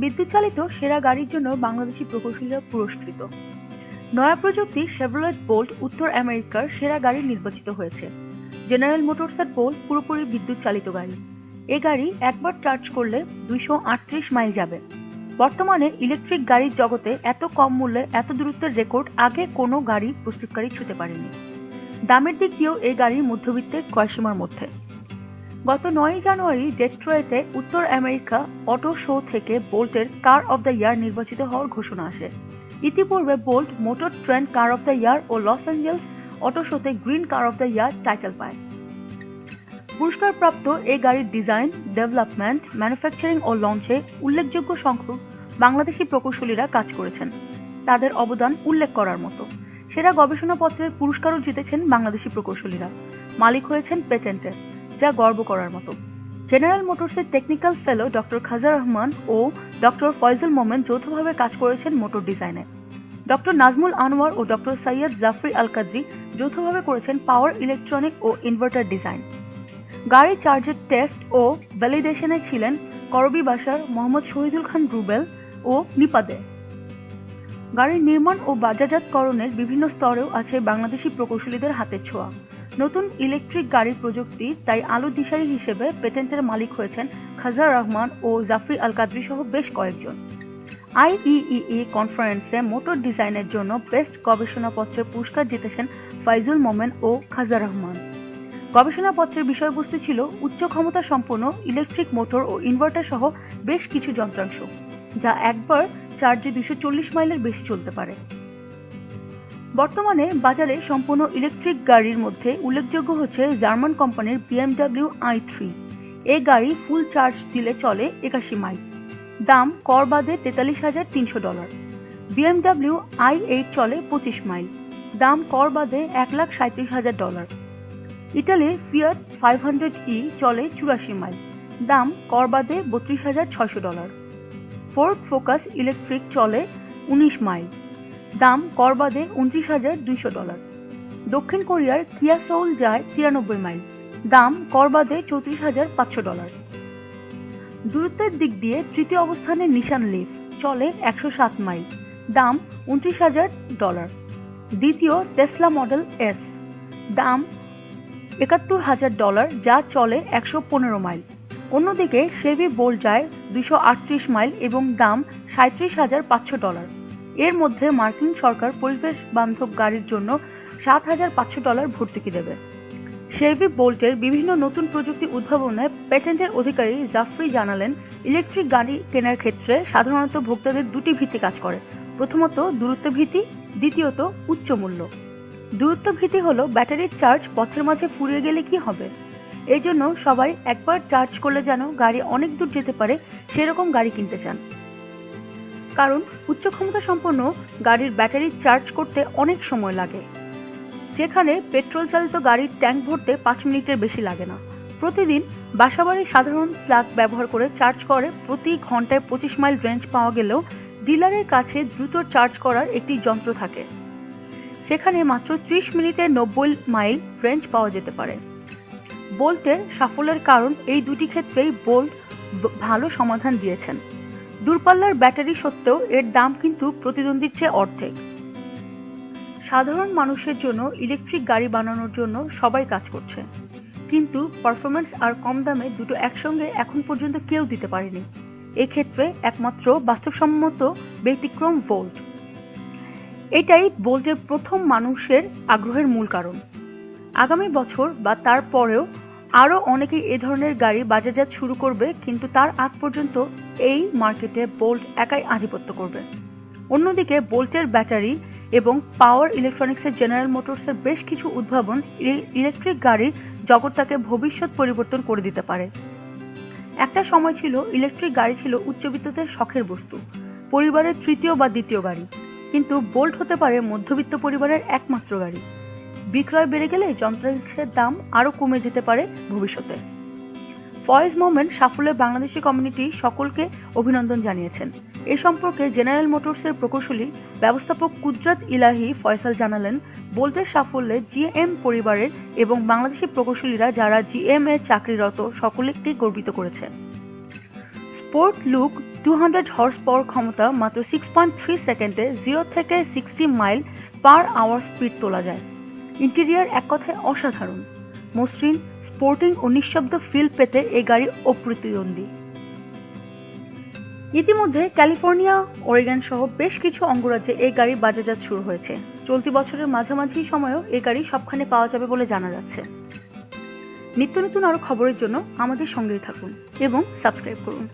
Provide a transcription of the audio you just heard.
বিদ্যুৎ চালিত সেরা গাড়ির জন্য বাংলাদেশি প্রকৌশলীরা পুরস্কৃত। নয়া প্রযুক্তি শেভরলেট বোল্ট উত্তর আমেরিকার সেরা গাড়ি নির্বাচিত হয়েছে। জেনারেল মোটরসের বোল্ট পুরোপুরি বিদ্যুৎ চালিত গাড়ি। এ গাড়ি একবার চার্জ করলে দুইশো আটত্রিশ মাইল যাবে। বর্তমানে ইলেকট্রিক গাড়ির জগতে এত কম মূল্যে এত দূরত্বের রেকর্ড আগে কোনো গাড়ি প্রস্তুতকারী ছুতে পারেনি। দামের দিক দিয়েও এই গাড়ি মধ্যবিত্তের ক্রয়সীমার মধ্যে। গত নয় জানুয়ারি ডেট্রয়েটে উত্তর আমেরিকা অটো শো থেকে বোল্টের কার অব দ্য ইয়ার নির্বাচিত হওয়ার ঘোষণা আসে। ইতিপূর্বে Bolt Motor Trend car of the year O Los Angeles auto শোতে green car of the year title পায়। পুরস্কারপ্রাপ্ত এই গাড়ির ডিজাইন, ডেভেলপমেন্ট, ম্যানুফ্যাকচারিং ও লঞ্চে উল্লেখযোগ্য সংখ্যক বাংলাদেশি প্রকৌশলীরা কাজ করেছেন। তাদের অবদান উল্লেখ করার মতো। সেরা গবেষণাপত্রের পুরস্কারও জিতেছেন বাংলাদেশি প্রকৌশলীরা। মালিক হয়েছেন পেটেন্টের। যা গর্ব করার মতো। General মোটরসের technical fellow doctor Khajar Rahman ও ডক্টর ফয়জুল মোমেন যৌথভাবে কাজ করেছেন মোটর ডিজাইনে ডক্টর নাজমুল আনোয়ার ও ডক্টর সৈয়দ জাফরি আল কাদরি যৌথভাবে করেছেন পাওয়ার ইলেকট্রনিক ও ইনভার্টার ডিজাইন গাড়ি চার্জের টেস্ট ও ভ্যালিডেশনে ছিলেন করবি বাসার মোহাম্মদ শহীদুল খান রুবেল ও নিপাদে গাড়ির নির্মাণ ও বাজারজাতকরণের বিভিন্ন স্তরেও আছে বাংলাদেশি প্রকৌশলীদের হাতের ছোঁয়া। নতুন ইলেকট্রিক গাড়ির প্রযুক্তি, তাই আলো দিশারি হিসেবে পেটেন্টের মালিক হয়েছেন খাজার রহমান ও জাফরি আল কাদরি সহ বেশ কয়েকজন। আইইইই কনফারেন্সে মোটর ডিজাইনের জন্য বেস্ট গবেষণাপত্রের পুরস্কার জিতেছেন ফাইজুল মোমেন ও খাজার রহমান। গবেষণাপত্রের বিষয়বস্তু ছিল উচ্চ ক্ষমতা সম্পন্ন ইলেকট্রিক মোটর ও ইনভার্টার সহ বেশ কিছু যন্ত্রাংশ, যা একবার চার্জে দুশো মাইলের বেশি চলতে পারে। বর্তমানে বাজারে সম্পূর্ণ ইলেকট্রিক গাড়ির মধ্যে উল্লেখযোগ্য হচ্ছে জার্মান কোম্পানির বিএমডাব্লিউ আই থ্রি এ গাড়ি ফুল চার্জ দিলে চলে একাশি মাইল দাম কর বাদে তেতাল্লিশ হাজার তিনশো ডলার বিএমডাব্লিউ আই এইট চলে পঁচিশ মাইল দাম কর বাদে এক লাখ সাঁত্রিশ হাজার ডলার ইটালির ফিয়াট ফাইভ হান্ড্রেড ই চলে চুরাশি মাইল দাম কর বাদে বত্রিশ হাজার ছয়শো ডলার ফোর্ড ফোকাস ইলেকট্রিক চলে উনিশ মাইল দাম কর বাদে উনত্রিশ হাজার দুইশো ডলার। দক্ষিণ কোরিয়ার কিয়া সোল যায় তিরানব্বই মাইল। দাম কর বাদে চৌত্রিশ হাজার পাঁচশো ডলার। দূরত্বের দিক দিয়ে তৃতীয় অবস্থানে নিশান লিফ, চলে একশো সাত মাইল। দাম উনত্রিশ হাজার ডলার। দ্বিতীয় টেসলা মডেল এস। দাম একাত্তর হাজার ডলার, যা চলে একশো পনেরো মাইল। অন্যদিকে সেভি বোল্ট যায় দুশো আটত্রিশ মাইল এবং দাম সাঁত্রিশ হাজার পাঁচশো ডলার। এর মধ্যে মার্কিন সরকার পরিবেশ বান্ধব গাড়ির জন্য সাত হাজার পাঁচশো ডলার ভর্তুকি দেবে। শেভি বোল্টের বিভিন্ন নতুন প্রযুক্তি উদ্ভাবনে পেটেন্টের অধিকারী জাফরি জানালেন, ইলেকট্রিক গাড়ি কেনার ক্ষেত্রে সাধারণত ভোক্তাদের দুটি ভিত্তি কাজ করে। প্রথমত, দূরত্ব ভীতি দ্বিতীয়ত, উচ্চ মূল্য। দূরত্ব ভীতি হলো ব্যাটারির চার্জ পথের মাঝে ফুরিয়ে গেলে কি হবে? এই জন্য সবাই একবার চার্জ করলে যেন গাড়ি অনেক দূর যেতে পারে, সেরকম গাড়ি কিনতে চান। কারণ উচ্চ ক্ষমতা সম্পন্ন গাড়ির ব্যাটারি চার্জ করতে অনেক সময় লাগে। যেখানে পেট্রোল চালিত গাড়ির ট্যাঙ্ক ভরতে পাঁচ মিনিটের বেশি লাগে না। প্রতিদিন বাসাবাড়ির সাধারণ প্লাগ ব্যবহার করে চার্জ করে প্রতি ঘন্টায় পঁচিশ মাইল রেঞ্জ পাওয়া গেলেও ডিলারের কাছে দ্রুত চার্জ করার একটি যন্ত্র থাকে। সেখানে মাত্র ত্রিশ মিনিটে নব্বই মাইল রেঞ্জ পাওয়া যেতে পারে। বোল্টের সাফল্যের কারণ এই দুটি ক্ষেত্রেই বোল্ট ভালো সমাধান দিয়েছেন। দূরপাল্লার ব্যাটারি সত্ত্বেও এর দাম কিন্তু প্রতিদ্বন্দ্বীর চেয়ে অর্ধেক। সাধারণ মানুষের জন্য ইলেকট্রিক গাড়ি বানানোর জন্য সবাই কাজ করছে। কিন্তু পারফরমেন্স আর কম দামে দুটো একসঙ্গে এখন পর্যন্ত কেউ দিতে পারেনি। এক্ষেত্রে একমাত্র বাস্তবসম্মত ব্যতিক্রম ভোল্ট এটাই বোল্টের প্রথম মানুষের আগ্রহের মূল কারণ। আগামী বছর বা তার পরেও আরও অনেকেই এ ধরনের গাড়ি বাজারজাত শুরু করবে, কিন্তু তার আগ পর্যন্ত এই মার্কেটে বোল্ট একাই আধিপত্য করবে। অন্যদিকে বোল্টের ব্যাটারি এবং পাওয়ার ইলেকট্রনিক্সের জেনারেল মোটরসের বেশ কিছু উদ্ভাবন ইলেকট্রিক গাড়ির জগৎটাকে ভবিষ্যৎ পরিবর্তন করে দিতে পারে। একটা সময় ছিল ইলেকট্রিক গাড়ি ছিল উচ্চবিত্তদের শখের বস্তু, পরিবারের তৃতীয় বা দ্বিতীয় গাড়ি। কিন্তু বোল্ট হতে পারে মধ্যবিত্ত পরিবারের একমাত্র গাড়ি। বিক্রয় বেড়ে গেলে যন্ত্রাংশের দাম আরও কমে যেতে পারে ভবিষ্যতে। ফয়েজ মোমেন্ট সাফল্যে বাংলাদেশি কমিউনিটি সকলকে অভিনন্দন জানিয়েছেন। এ সম্পর্কে জেনারেল মোটরসের প্রকৌশলী ব্যবস্থাপক কুদরাত ইলাহি ফয়সাল জানালেন বোল্টের সাফল্যে জিএম পরিবারের এবং বাংলাদেশি প্রকৌশলীরা যারা জিএম এর চাকরিরত সকলকে গর্বিত করেছে। Sport look two hundred horse power ক্ষমতা মাত্র সিক্স পয়েন্ট থ্রি সেকেন্ডে জিরো থেকে sixty mile per hour speed তোলা যায়। ইন্টেরিয়ার এক কথায় অসাধারণ। মসৃণ, স্পোর্টিং ও নিঃশব্দ ফিল পেতে এই গাড়ি অপ্রতিদ্বন্দ্বী ইতিমধ্যে ক্যালিফোর্নিয়া ওরেগন সহ বেশ কিছু অঙ্গরাজ্যে এই গাড়ির বাজারজাত শুরু হয়েছে। চলতি বছরের মাঝামাঝি সময়েও এই গাড়ি সবখানে পাওয়া যাবে বলে জানা যাচ্ছে। নিত্য নতুন আরও খবরের জন্য আমাদের সঙ্গেই থাকুন এবং সাবস্ক্রাইব করুন।